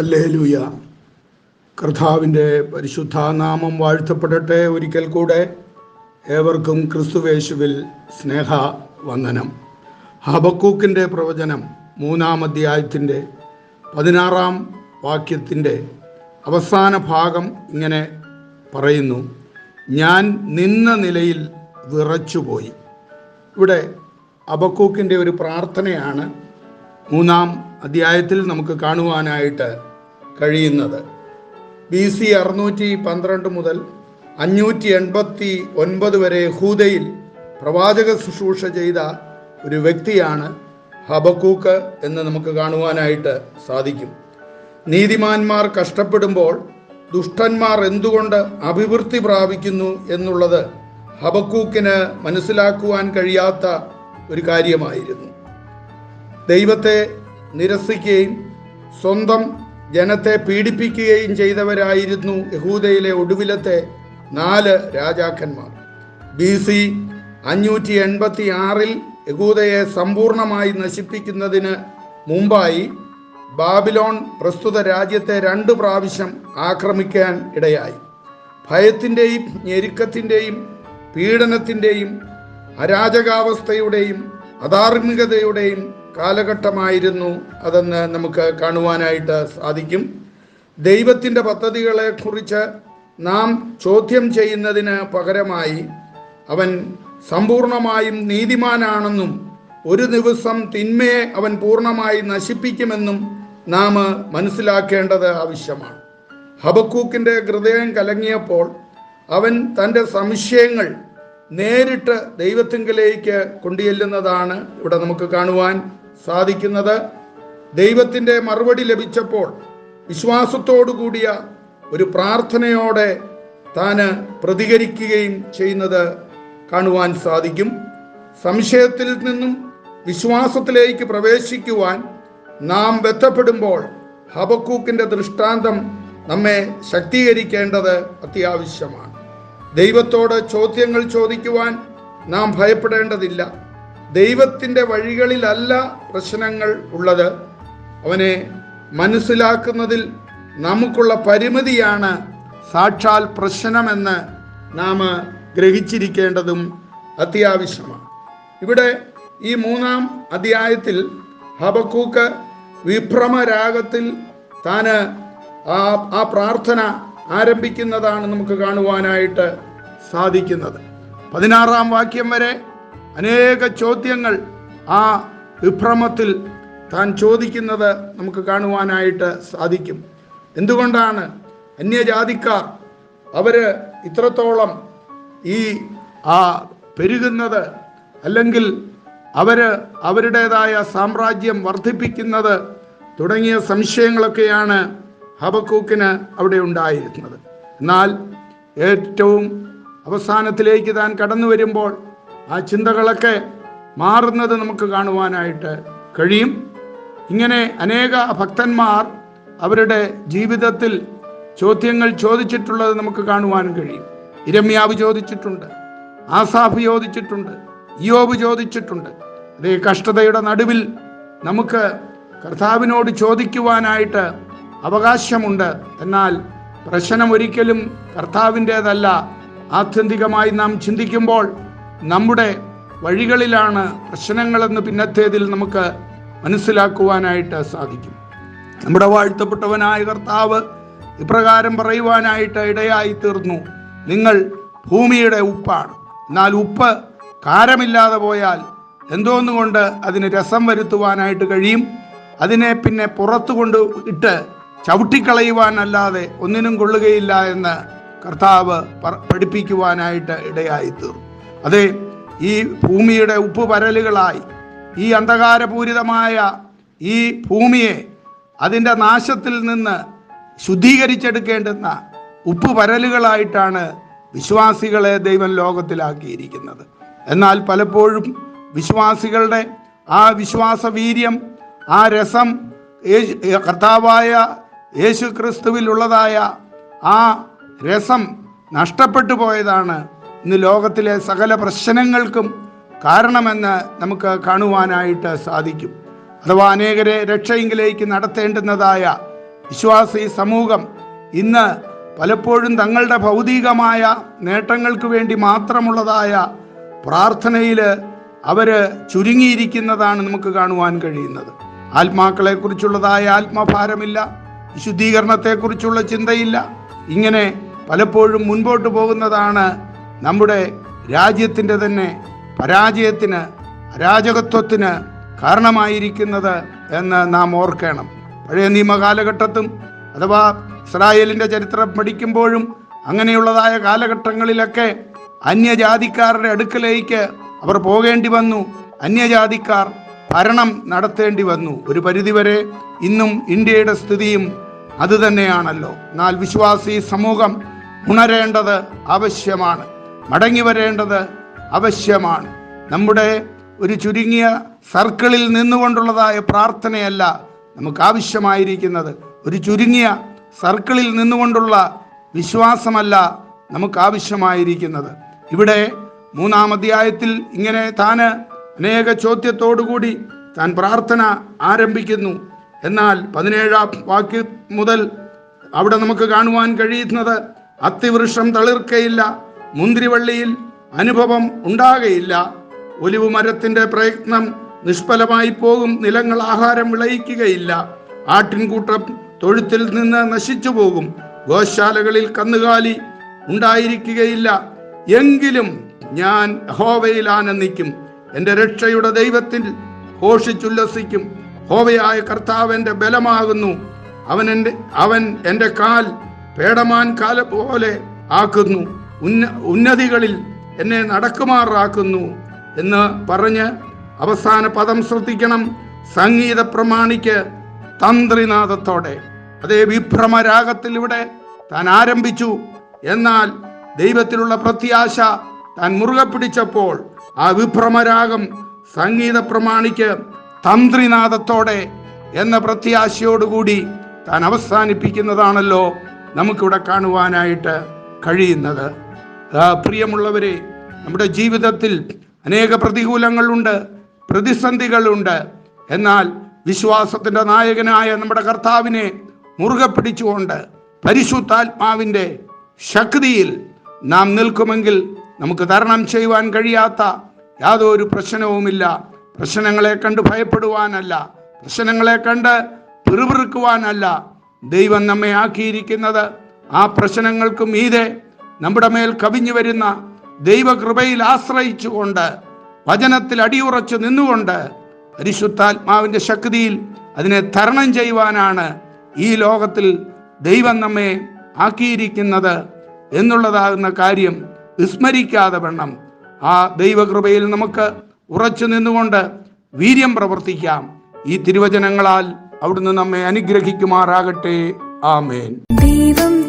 Hallelujah കർത്താവിന്റെ പരിശുദ്ധ നാമം വാഴ്ത്തപ്പെടട്ടെ ഒരിക്കൽ കൂടെ. ഏവർക്കും ക്രിസ്തുവേശുവിൽ സ്നേഹ വന്ദനം ഹബക്കൂക്കിന്റെ പ്രവചനം മൂന്നാം അധ്യായത്തിന്റെ പതിനാറാം വാക്യത്തിന്റെ അവസാന ഭാഗം ഇങ്ങനെ പറയുന്നു. ഞാൻ നിന്ന നിലയിൽ വിറച്ചുപോയി. ഇവിടെ അബക്കൂക്കിന്റെ ഒരു പ്രാർത്ഥനയാണ്. മൂന്നാം അധ്യായത്തിൽ നമുക്ക് കാണുവാനായിട്ട് കഴിയുന്നത്. ബി സി അറുന്നൂറ്റി പന്ത്രണ്ട് മുതൽ അഞ്ഞൂറ്റി എൺപത്തി ഒൻപത് വരെ ഹൂദയിൽ പ്രവാചക ശുശ്രൂഷ ചെയ്ത ഒരു വ്യക്തിയാണ് ഹബക്കൂക്ക് എന്ന് നമുക്ക് കാണുവാനായിട്ട് സാധിക്കും. നീതിമാന്മാർ കഷ്ടപ്പെടുമ്പോൾ ദുഷ്ടന്മാർ എന്തുകൊണ്ട് അഭിവൃദ്ധി പ്രാപിക്കുന്നു എന്നുള്ളത് ഹബക്കൂക്കിന് മനസ്സിലാക്കുവാൻ കഴിയാത്ത ഒരു കാര്യമായിരുന്നു. ദൈവത്തെ നിരസിക്കുകയും സ്വന്തം ജനത്തെ പീഡിപ്പിക്കുകയും ചെയ്തവരായിരുന്നു യഹൂദയിലെ ഒടുവിലത്തെ നാല് രാജാക്കന്മാർ. ബി സി അഞ്ഞൂറ്റി എൺപത്തി ആറിൽ യഹൂദയെ സമ്പൂർണമായി നശിപ്പിക്കുന്നതിന് മുമ്പായി ബാബിലോൺ പ്രസ്തുത രാജ്യത്തെ രണ്ട് പ്രാവശ്യം ആക്രമിക്കാൻ ഇടയായി. ഭയത്തിന്റെയും ഞെരുക്കത്തിന്റെയും പീഡനത്തിന്റെയും അരാജകാവസ്ഥയുടെയും അധാർമികതയുടെയും കാലഘട്ടമായിരുന്നു അതെന്ന് നമുക്ക് കാണുവാനായിട്ട് സാധിക്കും. ദൈവത്തിന്റെ പദ്ധതികളെ കുറിച്ച് നാം ചോദ്യം ചെയ്യുന്നതിന് പകരമായി അവൻ സമ്പൂർണമായും നീതിമാനാണെന്നും ഒരു ദിവസം തിന്മയെ അവൻ പൂർണമായി നശിപ്പിക്കുമെന്നും നാം മനസ്സിലാക്കേണ്ടത് ആവശ്യമാണ്. ഹബക്കൂക്കിന്റെ ഹൃദയം കലങ്ങിയപ്പോൾ അവൻ തന്റെ സംശയങ്ങൾ നേരിട്ട് ദൈവത്തിങ്കലേക്ക് കൊണ്ടുചെല്ലുന്നതാണ് ഇവിടെ നമുക്ക് കാണുവാൻ സാധിക്കുന്നത് ദൈവത്തിന്റെ മറുപടി ലഭിച്ചപ്പോൾ വിശ്വാസത്തോടു കൂടിയ ഒരു പ്രാർത്ഥനയോടെ താന് പ്രതികരിക്കുകയും ചെയ്യുന്നത് കാണുവാൻ സാധിക്കും. സംശയത്തിൽ നിന്നും വിശ്വാസത്തിലേക്ക് പ്രവേശിക്കുവാൻ നാം ബന്ധപ്പെടുമ്പോൾ ഹബക്കൂക്കിന്റെ ദൃഷ്ടാന്തം നമ്മെ ശക്തീകരിക്കേണ്ടത് അത്യാവശ്യമാണ്. ദൈവത്തോട് ചോദ്യങ്ങൾ ചോദിക്കുവാൻ നാം ഭയപ്പെടേണ്ടതില്ല. ദൈവത്തിന്റെ വഴികളിലല്ല പ്രശ്നങ്ങൾ ഉള്ളത്. അവനെ മനസ്സിലാക്കുന്നതിൽ നമുക്കുള്ള പരിമിതിയാണ് സാക്ഷാൽ പ്രശ്നമെന്ന് നാം ഗ്രഹിച്ചിരിക്കേണ്ടതും അത്യാവശ്യമാണ്. ഇവിടെ ഈ മൂന്നാം അധ്യായത്തിൽ ഹബക്കൂക്ക് വിഭ്രമരാഗത്തിൽ താന് ആ ആ പ്രാർത്ഥന ആരംഭിക്കുന്നതാണ് നമുക്ക് കാണുവാനായിട്ട് സാധിക്കുന്നത്. പതിനാറാം വാക്യം വരെ അനേക ചോദ്യങ്ങൾ ആ വിഭ്രമത്തിൽ താൻ ചോദിക്കുന്നത് നമുക്ക് കാണുവാനായിട്ട് സാധിക്കും. എന്തുകൊണ്ടാണ് അന്യജാതിക്കാർ അവർ ഇത്രത്തോളം ഈ ആ പെരുകുന്നത്? അല്ലെങ്കിൽ അവർ അവരുടേതായ സാമ്രാജ്യം വർദ്ധിപ്പിക്കുന്നത് തുടങ്ങിയ സംശയങ്ങളൊക്കെയാണ് ഹബക്കൂക്കിന് അവിടെ ഉണ്ടായിരുന്നത്. എന്നാൽ ഏറ്റവും അവസാനത്തിലേക്ക് താൻ കടന്നു വരുമ്പോൾ ആ ചിന്തകളൊക്കെ മാറുന്നത് നമുക്ക് കാണുവാനായിട്ട് കഴിയും. ഇങ്ങനെ അനേക ഭക്തന്മാർ അവരുടെ ജീവിതത്തിൽ ചോദ്യങ്ങൾ ചോദിച്ചിട്ടുള്ളത് നമുക്ക് കാണുവാൻ കഴിയും. ഇരമ്യാവ് ചോദിച്ചിട്ടുണ്ട് ആസാഫ് ചോദിച്ചിട്ടുണ്ട് ഇയോബ് ചോദിച്ചിട്ടുണ്ട്. അതേ കഷ്ടതയുടെ നടുവിൽ നമുക്ക് കർത്താവിനോട് ചോദിക്കുവാനായിട്ട് അവകാശമുണ്ട്. എന്നാൽ പ്രശ്നം ഒരിക്കലും കർത്താവിന്റെതല്ല. ആത്യന്തികമായി നാം ചിന്തിക്കുമ്പോൾ നമ്മുടെ വഴികളിലാണ് പ്രശ്നങ്ങളെന്ന് പിന്നത്തേതിൽ നമുക്ക് മനസ്സിലാക്കുവാനായിട്ട് സാധിക്കും. നമ്മുടെ വാഴ്ത്തപ്പെട്ടവനായ കർത്താവ് ഇപ്രകാരം പറയുവാനായിട്ട് ഇടയായി തീർന്നു. നിങ്ങൾ ഭൂമിയുടെ ഉപ്പാണ്. എന്നാൽ ഉപ്പ് കാരമില്ലാതെ പോയാൽ എന്തോന്നുകൊണ്ട് അതിന് രസം വരുത്തുവാനായിട്ട് കഴിയും? അതിനെ പിന്നെ പുറത്തു കൊണ്ട് ഇട്ട് ചവിട്ടിക്കളയുവാനല്ലാതെ ഒന്നിനും കൊള്ളുകയില്ല എന്ന് കർത്താവ് പഠിപ്പിക്കുവാനായിട്ട് ഇടയായി തീർന്നു. അതെ ഈ ഭൂമിയുടെ ഉപ്പ് പരലുകളായി ഈ അന്ധകാരപൂരിതമായ ഈ ഭൂമിയെ അതിന്റെ നാശത്തിൽ നിന്ന് ശുദ്ധീകരിച്ചെടുക്കേണ്ടുന്ന ഉപ്പ് പരലുകളായിട്ടാണ് വിശ്വാസികളെ ദൈവം ലോകത്തിലാക്കിയിരിക്കുന്നത്. എന്നാൽ പലപ്പോഴും വിശ്വാസികളുടെ ആ വിശ്വാസ വീര്യം ആ രസം കർത്താവായ യേശു ക്രിസ്തുവിലുള്ളതായ ആ രസം നഷ്ടപ്പെട്ടു പോയതാണ് ഇന്ന് ലോകത്തിലെ സകല പ്രശ്നങ്ങൾക്കും കാരണമെന്ന് നമുക്ക് കാണുവാനായിട്ട് സാധിക്കും. അഥവാ അനേകരെ രക്ഷയെങ്കിലേക്ക് നടത്തേണ്ടുന്നതായ വിശ്വാസി സമൂഹം ഇന്ന് പലപ്പോഴും തങ്ങളുടെ ഭൗതികമായ നേട്ടങ്ങൾക്ക് വേണ്ടി മാത്രമുള്ളതായ പ്രാർത്ഥനയിൽ അവർ ചുരുങ്ങിയിരിക്കുന്നതാണ് നമുക്ക് കാണുവാൻ കഴിയുന്നത്. ആത്മാക്കളെ കുറിച്ചുള്ളതായ ആത്മഭാരമില്ല വിശുദ്ധീകരണത്തെക്കുറിച്ചുള്ള ചിന്തയില്ല. ഇങ്ങനെ പലപ്പോഴും മുൻപോട്ട് പോകുന്നതാണ് നമ്മുടെ രാജ്യത്തിന്റെ തന്നെ പരാജയത്തിന് അരാജകത്വത്തിന് കാരണമായിരിക്കുന്നത് എന്ന് നാം ഓർക്കണം. പഴയ നിയമകാലഘട്ടത്തും അഥവാ ഇസ്രായേലിന്റെ ചരിത്രം പഠിക്കുമ്പോഴും അങ്ങനെയുള്ളതായ കാലഘട്ടങ്ങളിലൊക്കെ അന്യജാതിക്കാരുടെ അടുക്കലേക്ക് അവർ പോകേണ്ടി വന്നു. അന്യജാതിക്കാർ ഭരണം നടത്തേണ്ടി വന്നു. ഒരു പരിധിവരെ ഇന്നും ഇന്ത്യയുടെ സ്ഥിതിയും അതുതന്നെയാണല്ലോ എന്നാൽ വിശ്വാസി സമൂഹം ഉണരേണ്ടത് ആവശ്യമാണ്. മടങ്ങി വരേണ്ടത് ആവശ്യമാണ് നമ്മുടെ ഒരു ചുരുങ്ങിയ സർക്കിളിൽ നിന്നുകൊണ്ടുള്ളതായ പ്രാർത്ഥനയല്ല നമുക്ക് ആവശ്യമായിരിക്കുന്നത് ഒരു ചുരുങ്ങിയ സർക്കിളിൽ നിന്നുകൊണ്ടുള്ള വിശ്വാസമല്ല നമുക്ക് ആവശ്യമായിരിക്കുന്നത് ഇവിടെ മൂന്നാം അധ്യായത്തിൽ ഇങ്ങനെ താന് അനേക ചോദ്യത്തോടുകൂടി താൻ പ്രാർത്ഥന ആരംഭിക്കുന്നു. എന്നാൽ പതിനേഴാം വാക്യ മുതൽ അവിടെ നമുക്ക് കാണുവാൻ കഴിയുന്നത് അത്തിവൃക്ഷം തളിർക്കയില്ല. മുന്തിരിവള്ളിയിൽ അനുഭവം ഉണ്ടാകയില്ല. ഒലിവ് മരത്തിന്റെ പ്രയത്നം നിഷ്ഫലമായി പോകും നിലങ്ങൾ ആഹാരം വിളയിക്കുകയില്ല. ആട്ടിൻകൂട്ടം തൊഴുത്തിൽ നിന്ന് നശിച്ചു പോകും. ഗോശാലകളിൽ കന്നുകാലി ഉണ്ടായിരിക്കുകയില്ല. എങ്കിലും ഞാൻ ഹോവയിൽ ആനന്ദിക്കും എന്റെ രക്ഷയുടെ ദൈവത്തിൽ ഘോഷിച്ചുല്ലസിക്കും. ഹോവയായ കർത്താവ് എന്റെ ബലമാകുന്നു. അവൻ എന്റെ അവൻ എന്റെ കാൽ പേടമാൻ കാല പോലെ ആക്കുന്നു. ഉന്ന ഉന്നതികളിൽ എന്നെ നടക്കുമാറാക്കുന്നു എന്ന് പറഞ്ഞ് അവസാന പദം ശ്രദ്ധിക്കണം സംഗീത പ്രമാണിക്ക് തന്ത്രിനാഥത്തോടെ. അതേ വിഭ്രമരാഗത്തിൽ ഇവിടെ താൻ ആരംഭിച്ചു. എന്നാൽ ദൈവത്തിലുള്ള പ്രത്യാശ താൻ മുറുകെ പിടിച്ചപ്പോൾ ആ വിഭ്രമരാഗം സംഗീത പ്രമാണിക്ക് തന്ത്രിനാഥത്തോടെ എന്ന പ്രത്യാശയോടുകൂടി താൻ അവസാനിപ്പിക്കുന്നതാണല്ലോ നമുക്കിവിടെ കാണുവാനായിട്ട് കഴിയുന്നത്. പ്രിയമുള്ളവരെ നമ്മുടെ ജീവിതത്തിൽ അനേക പ്രതികൂലങ്ങളുണ്ട് പ്രതിസന്ധികളുണ്ട്. എന്നാൽ വിശ്വാസത്തിന്റെ നായകനായ നമ്മുടെ കർത്താവിനെ മുറുകെ പിടിച്ചുകൊണ്ട് പരിശുദ്ധാത്മാവിന്റെ ശക്തിയിൽ നാം നിൽക്കുമെങ്കിൽ നമുക്ക് തരണം ചെയ്യുവാൻ കഴിയാത്ത യാതൊരു പ്രശ്നവുമില്ല. പ്രശ്നങ്ങളെ കണ്ട് ഭയപ്പെടുവാനല്ല പ്രശ്നങ്ങളെ കണ്ട് പിറുപിറുക്കുവാനല്ല ദൈവം നമ്മെ ആക്കിയിരിക്കുന്നത്. ആ പ്രശ്നങ്ങൾക്കും മീതെ നമ്മുടെ മേൽ കവിഞ്ഞു വരുന്ന ദൈവകൃപയിൽ ആശ്രയിച്ചുകൊണ്ട് വചനത്തിൽ അടിയുറച്ചു നിന്നുകൊണ്ട് പരിശുദ്ധാത്മാവിന്റെ ശക്തിയിൽ അതിനെ തരണം ചെയ്യുവാനാണ് ഈ ലോകത്തിൽ ദൈവം നമ്മെ ആക്കിയിരിക്കുന്നത് എന്നുള്ളതാകുന്ന കാര്യം വിസ്മരിക്കാതെ വേണം ആ ദൈവകൃപയിൽ നമുക്ക് ഉറച്ചു നിന്നുകൊണ്ട് വീര്യം പ്രവർത്തിക്കാം. ഈ തിരുവചനങ്ങളാൽ അവിടുന്ന് നമ്മെ അനുഗ്രഹിക്കുമാറാകട്ടെ. ആമേൻ. ദൈവം